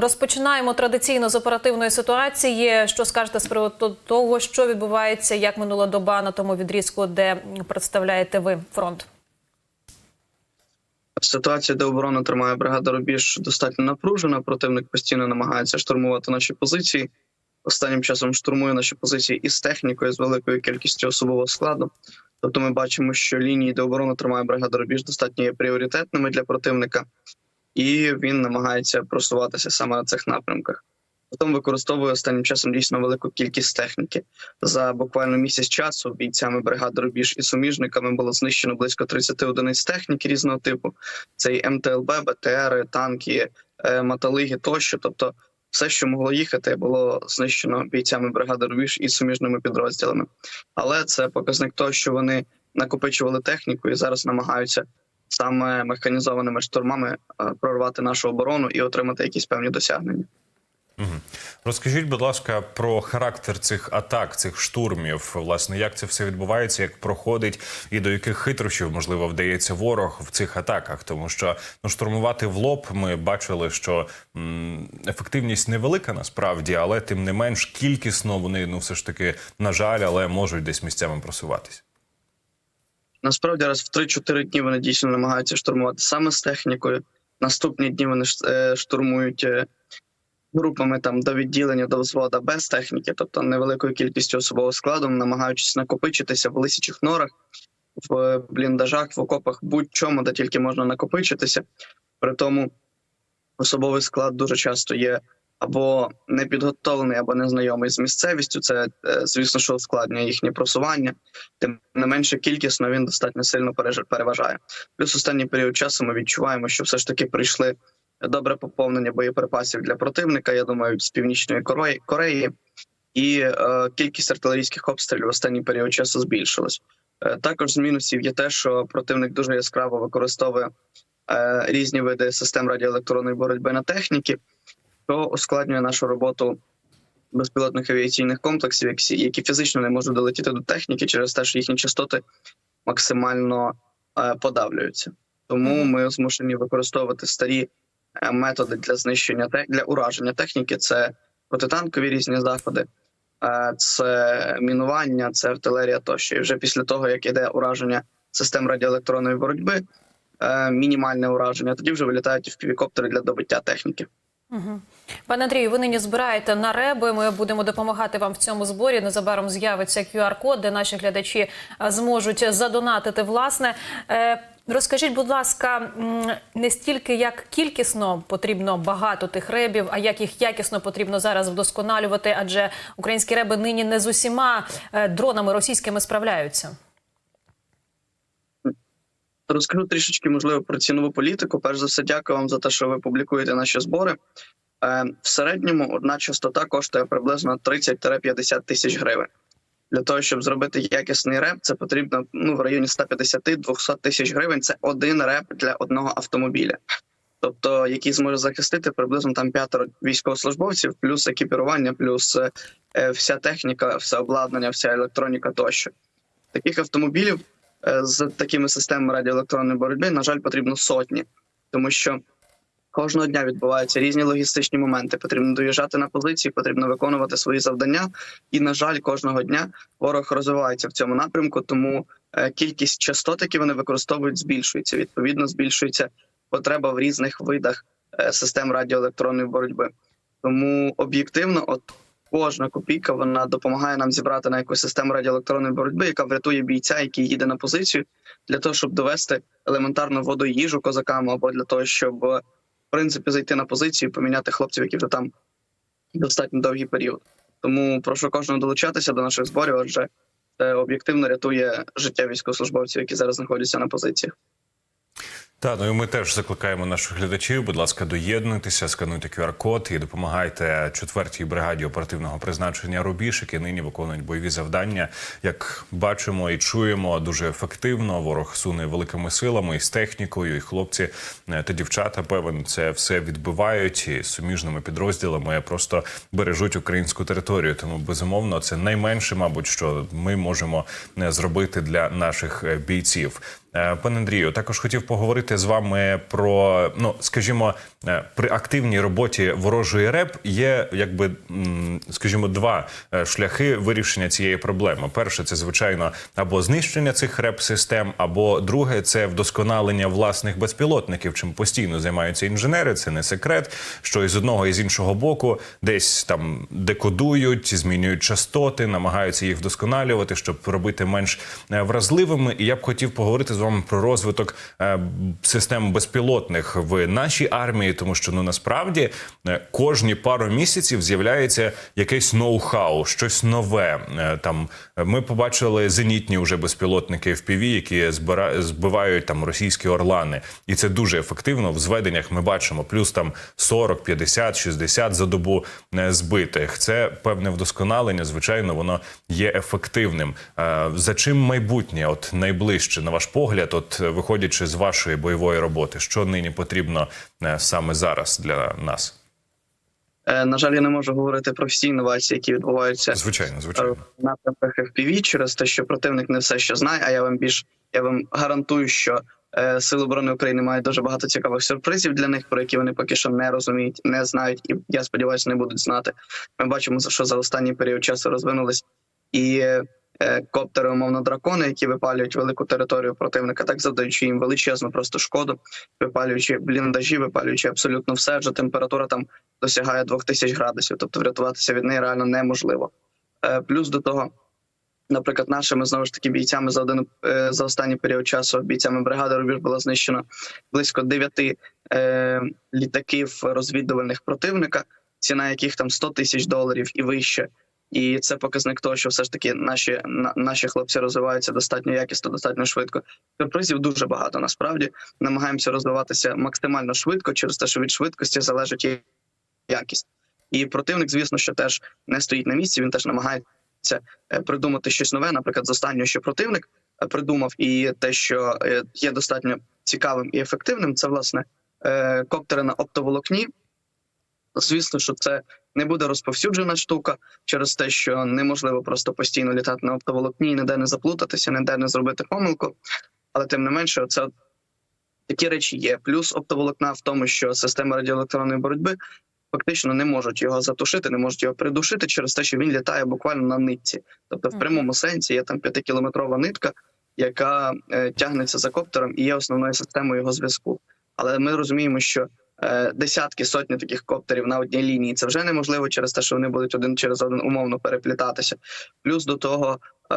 Розпочинаємо традиційно з оперативної ситуації. Що скажете з приводу того, що відбувається, як минула доба на тому відрізку, де представляєте ви фронт? Ситуація, де оборону тримає бригада Рубіж, достатньо напружена. Противник постійно намагається штурмувати наші позиції. Останнім часом штурмує наші позиції із технікою, з великою кількістю особового складу. Тобто, ми бачимо, що лінії, де оборону тримає бригада Рубіж, достатньо є пріоритетними для противника, і він намагається просуватися саме на цих напрямках. Потім використовує останнім часом дійсно велику кількість техніки. За буквально місяць часу бійцями бригади Рубіж і суміжниками було знищено близько 30 одиниць техніки різного типу. Це і МТЛБ, БТР, танки, е, маталиги тощо. Тобто, все, що могло їхати, було знищено бійцями бригади Рубіж і суміжними підрозділами. Але це показник того, що вони накопичували техніку і зараз намагаються саме механізованими штурмами е, прорвати нашу оборону і отримати якісь певні досягнення. Розкажіть, будь ласка, про характер цих атак, цих штурмів. Власне, як це все відбувається, як проходить, і до яких хитрощів можливо вдається ворог в цих атаках, тому що ну штурмувати в лоб ми бачили, що м, ефективність невелика насправді, але тим не менш кількісно вони ну все ж таки на жаль, але можуть десь місцями просуватися. Насправді, раз в 3-4 дні вони дійсно намагаються штурмувати саме з технікою. Наступні дні вони е, штурмують е, групами там до відділення до взвода без техніки, тобто невеликою кількістю особового складу, намагаючись накопичитися в лисячих норах, в бліндажах, в окопах, будь-чому, де тільки можна накопичитися. При тому особовий склад дуже часто є або непідготовлений, або незнайомий з місцевістю. Це, е, звісно, що ускладнює їхнє просування. Тим не менше кількісно він достатньо сильно переважає. Плюс останній період часу ми відчуваємо, що все ж таки прийшли добре поповнення боєприпасів для противника. Я думаю, з північної Кореї, Кореї і е, кількість артилерійських обстрілів в останній період часу збільшилась. Е, також з мінусів є те, що противник дуже яскраво використовує е, різні види систем радіоелектронної боротьби на техніки, що ускладнює нашу роботу безпілотних авіаційних комплексів, які, фізично не можуть долетіти до техніки через те, що їхні частоти максимально е, подавлюються. Тому ми змушені використовувати старі е, методи для знищення для ураження техніки. Це протитанкові різні заходи, е, це мінування, це артилерія тощо. І вже після того, як іде ураження систем радіоелектронної боротьби, мінімальне ураження, тоді вже вилітають впівікоптери для добиття техніки. Пане Андрію, ви нині збираєте на реби. Ми будемо допомагати вам в цьому зборі. Незабаром з'явиться QR-код, де наші глядачі е, зможуть задонатити. Власне, Е, розкажіть, будь ласка, не стільки як кількісно потрібно багато тих ребів, а як їх якісно потрібно зараз вдосконалювати, адже українські реби нині не з усіма е, дронами російськими справляються. Розкажу трішечки, можливо, про цінову політику. Перш за все, дякую вам за те, що ви публікуєте наші збори. Е, В середньому одна частота коштує приблизно 30-50 тисяч гривень. Для того, щоб зробити якісний реп, це потрібно ну, в районі 150-200 тисяч гривень. Це один реп для одного автомобіля. Тобто, який зможе захистити приблизно там п'ятеро військовослужбовців, плюс екіпірування, плюс е, е, вся техніка, все обладнання, вся електроніка тощо. Таких автомобілів з такими системами радіоелектронної боротьби, на жаль, потрібно сотні, тому що кожного дня відбуваються різні логістичні моменти. Потрібно доїжджати на позиції, потрібно виконувати свої завдання. І, на жаль, кожного дня ворог розвивається в цьому напрямку, тому е, кількість частот, які вони використовують, збільшується. Відповідно, збільшується потреба в різних видах е, систем радіоелектронної боротьби. Тому об'єктивно, от кожна копійка вона допомагає нам зібрати на якусь систему радіоелектронної боротьби, яка врятує бійця, який їде на позицію, для того, щоб довести елементарну воду і їжу козакам, або для того, щоб е, в принципі зайти на позицію, поміняти хлопців, які вже там достатньо довгий період. Тому прошу кожного долучатися до наших зборів, адже це об'єктивно рятує життя військовослужбовців, які зараз знаходяться на позиціях. Та ну і ми теж закликаємо наших глядачів. Будь ласка, доєднуйтеся, скануйте QR-код і допомагайте четвертій бригаді оперативного призначення Рубіж, які нині виконують бойові завдання. Як бачимо і чуємо, дуже ефективно. Ворог суне великими силами і з технікою, і хлопці е, та дівчата певен це все відбивають і суміжними підрозділами просто бережуть українську територію. Тому безумовно це найменше, мабуть, що ми можемо е, зробити для наших е, бійців. Пане Андрію, також хотів поговорити поговорити з вами про ну, скажімо, е, при активній роботі ворожої РЕП є якби, скажімо, два е, шляхи вирішення цієї проблеми. Перше, це звичайно або знищення цих РЕП-систем, або друге це вдосконалення власних безпілотників, чим постійно займаються інженери. Це не секрет, що і з одного і з іншого боку десь там декодують, змінюють частоти, намагаються їх вдосконалювати, щоб робити менш е, вразливими. І я б хотів поговорити з вами про розвиток систем безпілотних в нашій армії, тому що ну насправді е, кожні пару місяців з'являється якесь ноу-хау, щось нове. Е, Там ми побачили зенітні вже безпілотники FPV, які збира... збивають там російські орлани, і це дуже ефективно. В зведеннях ми бачимо плюс там 40, 50, 60 за добу е, збитих. Це певне вдосконалення. Звичайно, воно є ефективним. За чим майбутнє, от найближче, на ваш погляд, от виходячи з вашої бойової роботи, що нині потрібно е, саме зараз для нас? Е, На жаль, я не можу говорити про всі інновації, які відбуваються Звичайно, е, звичайно. в напрямках FPV через те, що противник не все ще знає. А я вам більш я вам гарантую, що е, сили оборони України мають дуже багато цікавих сюрпризів для них, про які вони поки що не розуміють, не знають, і я сподіваюся, не будуть знати. Ми бачимо, що за останній період часу розвинулись і коптери, умовно, дракони, які випалюють велику територію противника, так завдаючи їм величезну просто шкоду, випалюючи бліндажі, випалюючи абсолютно все. Адже температура там досягає 2000 градусів, тобто врятуватися від неї реально неможливо. Е, Плюс до того, наприклад, нашими знову ж таки бійцями за один е, за останній період часу бійцями бригади Рубіж було знищено близько 9 е, літаків розвідувальних противника, ціна яких там 100 тисяч доларів і вище. І це показник того, що все ж таки наші на, наші хлопці розвиваються достатньо якісно, достатньо швидко. Сюрпризів дуже багато. Насправді намагаємося розвиватися максимально швидко, через те, що від швидкості залежить і якість. І противник, звісно, що теж не стоїть на місці. Він теж намагається е, придумати щось нове. Наприклад, з останнього, що противник е, придумав, і те, що е, є достатньо цікавим і ефективним, це власне коптери на оптоволокні. Звісно, що це не буде розповсюджена штука через те, що неможливо просто постійно літати на оптоволокні, і ніде не заплутатися, ніде не зробити помилку. Але тим не менше, це такі речі є. Плюс оптоволокна в тому, що система радіоелектронної боротьби фактично не можуть його затушити, не можуть його придушити через те, що він літає буквально на нитці. Тобто, в прямому сенсі є там п'ятикілометрова нитка, яка е, тягнеться за коптером і є основною системою його зв'язку. Але ми розуміємо, що десятки сотні таких коптерів на одній лінії це вже неможливо через те, що вони будуть один через один умовно переплітатися. Плюс до того е,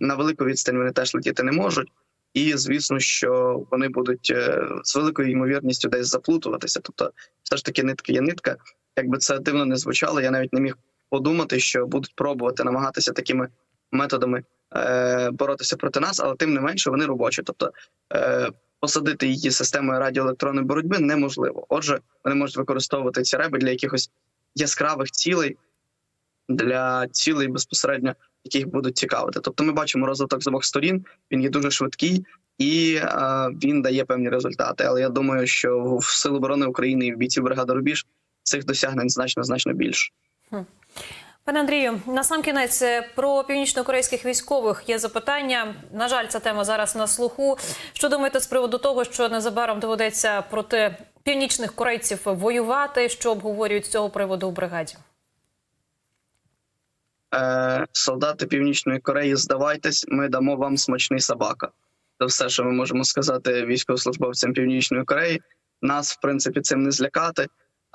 на велику відстань вони теж летіти не можуть. І звісно, що вони будуть е, з великою ймовірністю десь заплутуватися. Тобто, все ж таки, нитка є нитка. Якби це дивно не звучало, я навіть не міг подумати, що будуть пробувати намагатися такими методами е, боротися проти нас, але тим не менше вони робочі. Тобто е, посадити її системою радіоелектронної боротьби неможливо. Отже, вони можуть використовувати ці реби для якихось яскравих цілей, для цілей безпосередньо, яких будуть цікавити. Тобто, ми бачимо розвиток з обох сторін. Він є дуже швидкий і е, він дає певні результати. Але я думаю, що в Сил оборони України і в бійців бригади Рубіж цих досягнень значно значно більше. Пане Андрію, на сам кінець е, про північнокорейських військових є запитання. На жаль, ця тема зараз на слуху. Що думаєте з приводу того, що незабаром доведеться проти північних корейців воювати? Що обговорюють з цього приводу у бригаді? Е, солдати Північної Кореї, здавайтесь, ми дамо вам смачний собака. Це все, що ми можемо сказати військовослужбовцям Північної Кореї. Нас, в принципі, цим не злякати.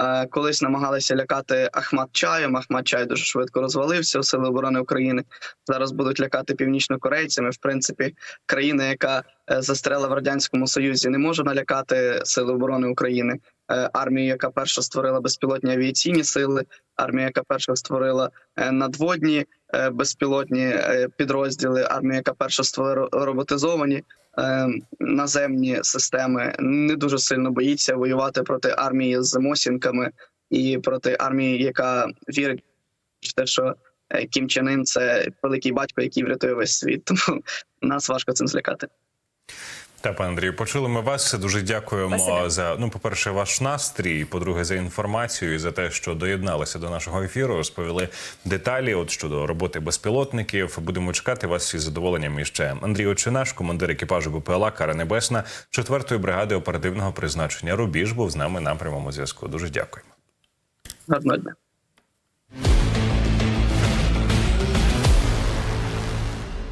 Е, колись намагалися лякати Ахмат Чаєм. Ахмат Чай дуже швидко розвалився у Сили оборони України. Зараз будуть лякати північнокорейцями. В принципі, країна, яка е, застряла в радянському союзі, не може налякати Сили оборони України. Е, армію, яка перша створила безпілотні авіаційні сили, армія, яка перша створила надводні безпілотні підрозділи, армія, яка перша створила роботизовані наземні системи, не дуже сильно боїться воювати проти армії з мосінками і проти армії, яка вірить в те, що е, Кім Чен Ін – це великий батько, який врятує весь світ. Тому нас важко цим злякати. Та пане Андрію, почули ми вас. Дуже дякуємо Спасибі. за ну, по-перше, ваш настрій. По-друге, за інформацію і за те, що доєдналися до нашого ефіру. Розповіли деталі. От щодо роботи безпілотників. Будемо чекати вас із задоволенням. Ще Андрій Очинаш, командир екіпажу БПЛА Кара Небесна 4-ї бригади оперативного призначення Рубіж, був з нами на прямому зв'язку. Дуже дякуємо. Гарного дня.